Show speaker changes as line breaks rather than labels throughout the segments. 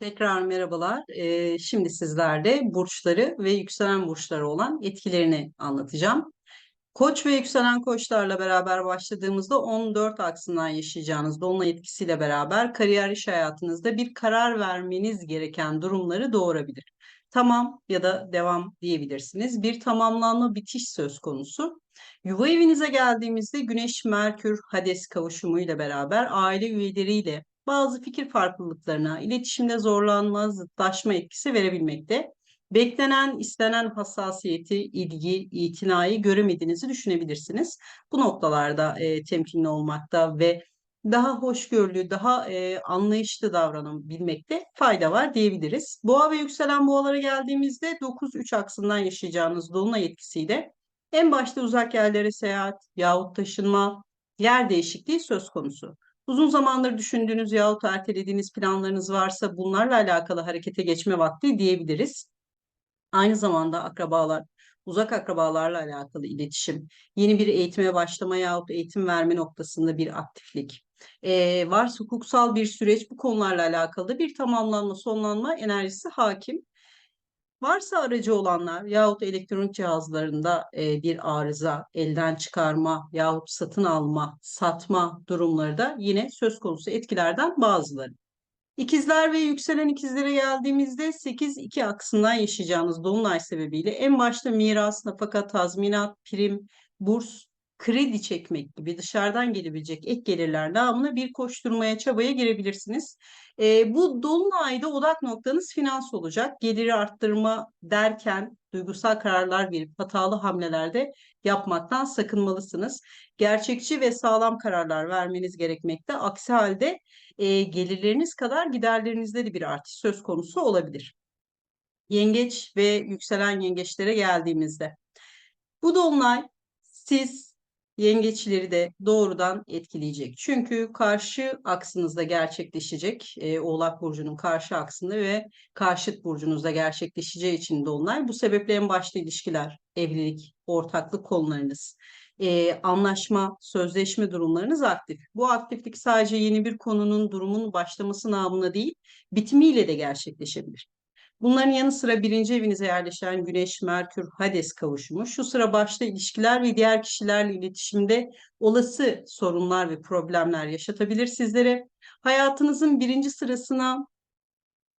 Tekrar merhabalar. Ee, şimdi sizlerde burçları ve yükselen burçları olan etkilerini anlatacağım. Koç ve yükselen koçlarla beraber başladığımızda 14 aksından yaşayacağınız dolunay etkisiyle beraber kariyer iş hayatınızda bir karar vermeniz gereken durumları doğurabilir. Tamam ya da devam diyebilirsiniz. Bir tamamlanma bitiş söz konusu. Yuva evinize geldiğimizde Güneş, Merkür, Hades kavuşumuyla beraber aile üyeleriyle bazı fikir farklılıklarına, iletişimde zorlanma, zıtlaşma etkisi verebilmekte. Beklenen, istenen hassasiyeti, ilgi, itinayı göremediğinizi düşünebilirsiniz. Bu noktalarda e, temkinli olmakta ve daha hoşgörülü, daha e, anlayışlı davranabilmekte fayda var diyebiliriz. Boğa ve yükselen boğalara geldiğimizde 9-3 aksından yaşayacağınız dolunay etkisiyle en başta uzak yerlere seyahat yahut taşınma, yer değişikliği söz konusu. Uzun zamandır düşündüğünüz yahut ertelediğiniz planlarınız varsa bunlarla alakalı harekete geçme vakti diyebiliriz. Aynı zamanda akrabalar, uzak akrabalarla alakalı iletişim, yeni bir eğitime başlama yahut eğitim verme noktasında bir aktiflik, ee, varsa hukuksal bir süreç bu konularla alakalı bir tamamlanma, sonlanma enerjisi hakim. Varsa aracı olanlar yahut elektronik cihazlarında e, bir arıza, elden çıkarma yahut satın alma, satma durumları da yine söz konusu etkilerden bazıları. İkizler ve yükselen ikizlere geldiğimizde 8-2 aksından yaşayacağınız dolunay sebebiyle en başta miras, nafaka, tazminat, prim, burs, kredi çekmek gibi dışarıdan gelebilecek ek gelirler namına bir koşturmaya, çabaya girebilirsiniz. E, bu dolunayda odak noktanız finans olacak. Geliri arttırma derken duygusal kararlar verip hatalı hamlelerde yapmaktan sakınmalısınız. Gerçekçi ve sağlam kararlar vermeniz gerekmekte. Aksi halde e, gelirleriniz kadar giderlerinizde de bir artış söz konusu olabilir. Yengeç ve yükselen yengeçlere geldiğimizde. Bu dolunay siz yengeçleri de doğrudan etkileyecek. Çünkü karşı aksınızda gerçekleşecek, e, Oğlak Burcu'nun karşı aksında ve karşıt burcunuzda gerçekleşeceği için dolunay. Bu sebeple en başta ilişkiler, evlilik, ortaklık konularınız, e, anlaşma, sözleşme durumlarınız aktif. Bu aktiflik sadece yeni bir konunun, durumun başlaması namına değil, bitimiyle de gerçekleşebilir. Bunların yanı sıra birinci evinize yerleşen Güneş, Merkür, Hades kavuşumu şu sıra başta ilişkiler ve diğer kişilerle iletişimde olası sorunlar ve problemler yaşatabilir sizlere. Hayatınızın birinci sırasına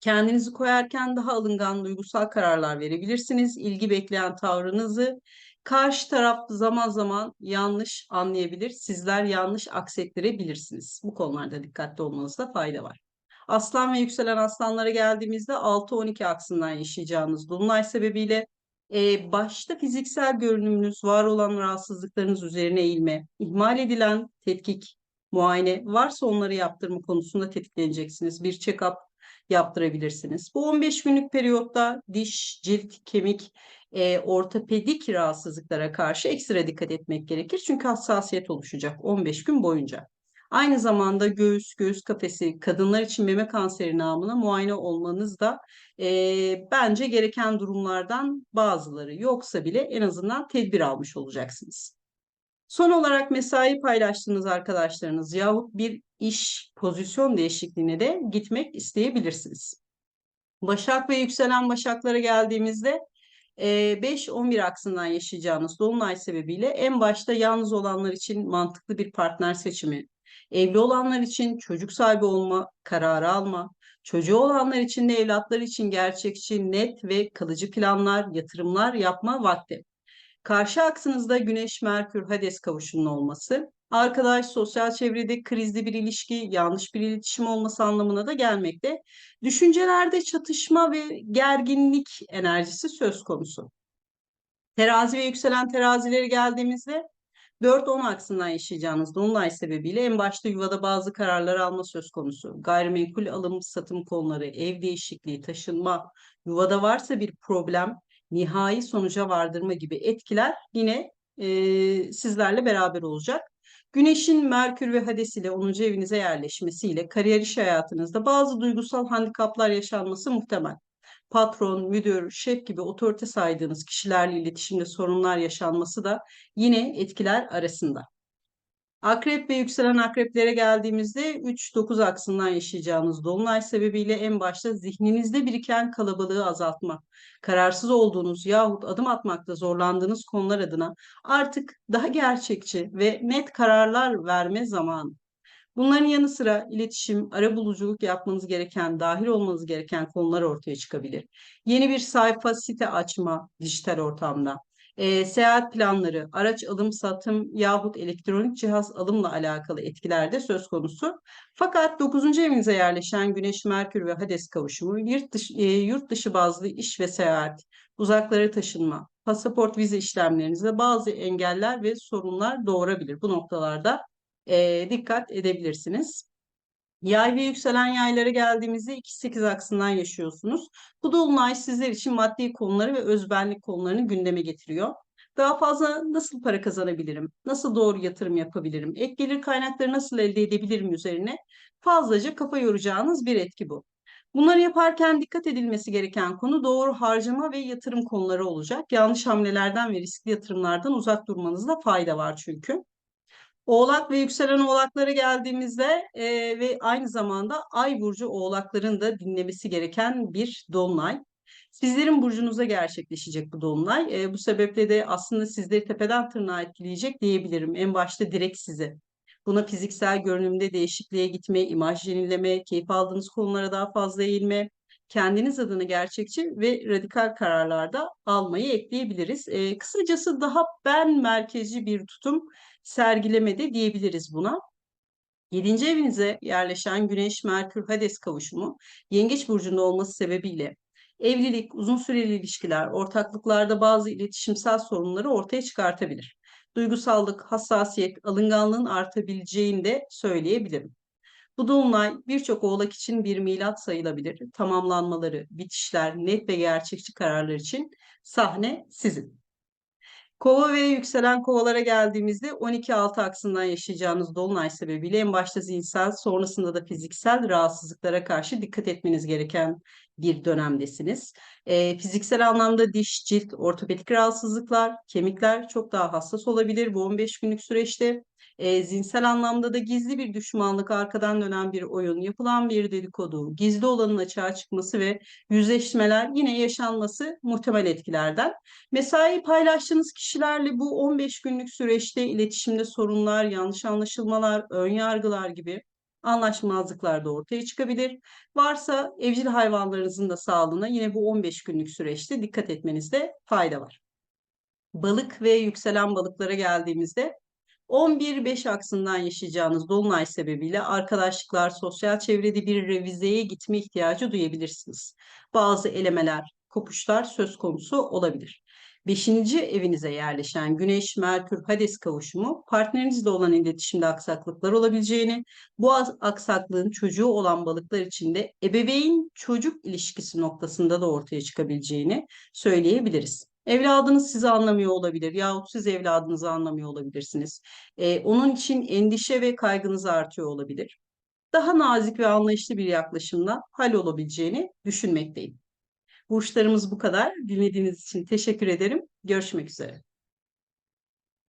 kendinizi koyarken daha alıngan duygusal kararlar verebilirsiniz. İlgi bekleyen tavrınızı karşı taraf zaman zaman yanlış anlayabilir. Sizler yanlış aksettirebilirsiniz. Bu konularda dikkatli olmanızda fayda var. Aslan ve yükselen aslanlara geldiğimizde 6-12 aksından yaşayacağınız dolunay sebebiyle e, başta fiziksel görünümünüz, var olan rahatsızlıklarınız üzerine eğilme, ihmal edilen tetkik, muayene varsa onları yaptırma konusunda tetikleneceksiniz. Bir check-up yaptırabilirsiniz. Bu 15 günlük periyotta diş, cilt, kemik, e, ortopedik rahatsızlıklara karşı ekstra dikkat etmek gerekir. Çünkü hassasiyet oluşacak 15 gün boyunca. Aynı zamanda göğüs, göğüs kafesi, kadınlar için meme kanseri namına muayene olmanız da e, bence gereken durumlardan bazıları yoksa bile en azından tedbir almış olacaksınız. Son olarak mesai paylaştığınız arkadaşlarınız yahut bir iş pozisyon değişikliğine de gitmek isteyebilirsiniz. Başak ve yükselen başaklara geldiğimizde 5-11 aksından yaşayacağınız dolunay sebebiyle en başta yalnız olanlar için mantıklı bir partner seçimi, evli olanlar için çocuk sahibi olma kararı alma, çocuğu olanlar için de evlatlar için gerçekçi, net ve kalıcı planlar, yatırımlar yapma vakti. Karşı aksınızda Güneş, Merkür, Hades kavuşunun olması, arkadaş, sosyal çevrede krizli bir ilişki, yanlış bir iletişim olması anlamına da gelmekte. Düşüncelerde çatışma ve gerginlik enerjisi söz konusu. Terazi ve yükselen terazileri geldiğimizde 4-10 aksından yaşayacağınız dolunay sebebiyle en başta yuvada bazı kararlar alma söz konusu. Gayrimenkul alım satım konuları, ev değişikliği, taşınma, yuvada varsa bir problem, nihai sonuca vardırma gibi etkiler yine e, sizlerle beraber olacak. Güneşin Merkür ve Hades ile 10. evinize yerleşmesiyle kariyer iş hayatınızda bazı duygusal handikaplar yaşanması muhtemel. Patron, müdür, şef gibi otorite saydığınız kişilerle iletişimde sorunlar yaşanması da yine etkiler arasında. Akrep ve yükselen akreplere geldiğimizde 3-9 aksından yaşayacağınız dolunay sebebiyle en başta zihninizde biriken kalabalığı azaltma, kararsız olduğunuz yahut adım atmakta zorlandığınız konular adına artık daha gerçekçi ve net kararlar verme zamanı. Bunların yanı sıra iletişim, arabuluculuk yapmanız gereken, dahil olmanız gereken konular ortaya çıkabilir. Yeni bir sayfa, site açma dijital ortamda e, seyahat planları, araç alım satım yahut elektronik cihaz alımla alakalı etkiler de söz konusu. Fakat 9. evinize yerleşen Güneş, Merkür ve Hades kavuşumu yurt dışı, e, yurt dışı bazlı iş ve seyahat, uzaklara taşınma, pasaport vize işlemlerinizde bazı engeller ve sorunlar doğurabilir. Bu noktalarda e, dikkat edebilirsiniz. Yay ve yükselen yaylara geldiğimizde 2-8 aksından yaşıyorsunuz. Bu dolunay sizler için maddi konuları ve özbenlik konularını gündeme getiriyor. Daha fazla nasıl para kazanabilirim? Nasıl doğru yatırım yapabilirim? Ek gelir kaynakları nasıl elde edebilirim üzerine fazlaca kafa yoracağınız bir etki bu. Bunları yaparken dikkat edilmesi gereken konu doğru harcama ve yatırım konuları olacak. Yanlış hamlelerden ve riskli yatırımlardan uzak durmanızda fayda var çünkü. Oğlak ve yükselen oğlaklara geldiğimizde e, ve aynı zamanda ay burcu oğlakların da dinlemesi gereken bir dolunay. Sizlerin burcunuza gerçekleşecek bu dolunay. E, bu sebeple de aslında sizleri tepeden tırnağa etkileyecek diyebilirim. En başta direkt sizi. Buna fiziksel görünümde değişikliğe gitme, imaj yenileme, keyif aldığınız konulara daha fazla eğilme, kendiniz adına gerçekçi ve radikal kararlarda almayı ekleyebiliriz. E, kısacası daha ben merkezci bir tutum sergilemede diyebiliriz buna. Yedinci evinize yerleşen Güneş, Merkür, Hades kavuşumu Yengeç burcunda olması sebebiyle evlilik, uzun süreli ilişkiler, ortaklıklarda bazı iletişimsel sorunları ortaya çıkartabilir. Duygusallık, hassasiyet, alınganlığın artabileceğini de söyleyebilirim. Bu dolunay birçok oğlak için bir milat sayılabilir. Tamamlanmaları, bitişler, net ve gerçekçi kararlar için sahne sizin. Kova ve yükselen kovalara geldiğimizde 12-6 aksından yaşayacağınız dolunay sebebiyle en başta zihinsel sonrasında da fiziksel rahatsızlıklara karşı dikkat etmeniz gereken bir dönemdesiniz. E, fiziksel anlamda diş, cilt, ortopedik rahatsızlıklar, kemikler çok daha hassas olabilir bu 15 günlük süreçte e, zihinsel anlamda da gizli bir düşmanlık, arkadan dönen bir oyun, yapılan bir dedikodu, gizli olanın açığa çıkması ve yüzleşmeler yine yaşanması muhtemel etkilerden. Mesai paylaştığınız kişilerle bu 15 günlük süreçte iletişimde sorunlar, yanlış anlaşılmalar, ön yargılar gibi anlaşmazlıklar da ortaya çıkabilir. Varsa evcil hayvanlarınızın da sağlığına yine bu 15 günlük süreçte dikkat etmenizde fayda var. Balık ve yükselen balıklara geldiğimizde 11-5 aksından yaşayacağınız dolunay sebebiyle arkadaşlıklar, sosyal çevrede bir revizeye gitme ihtiyacı duyabilirsiniz. Bazı elemeler, kopuşlar söz konusu olabilir. Beşinci evinize yerleşen Güneş, Merkür, Hades kavuşumu partnerinizle olan iletişimde aksaklıklar olabileceğini, bu aksaklığın çocuğu olan balıklar için de ebeveyn çocuk ilişkisi noktasında da ortaya çıkabileceğini söyleyebiliriz. Evladınız sizi anlamıyor olabilir yahut siz evladınızı anlamıyor olabilirsiniz. Ee, onun için endişe ve kaygınız artıyor olabilir. Daha nazik ve anlayışlı bir yaklaşımla hal olabileceğini düşünmekteyim. Burçlarımız bu kadar. Dinlediğiniz için teşekkür ederim. Görüşmek üzere.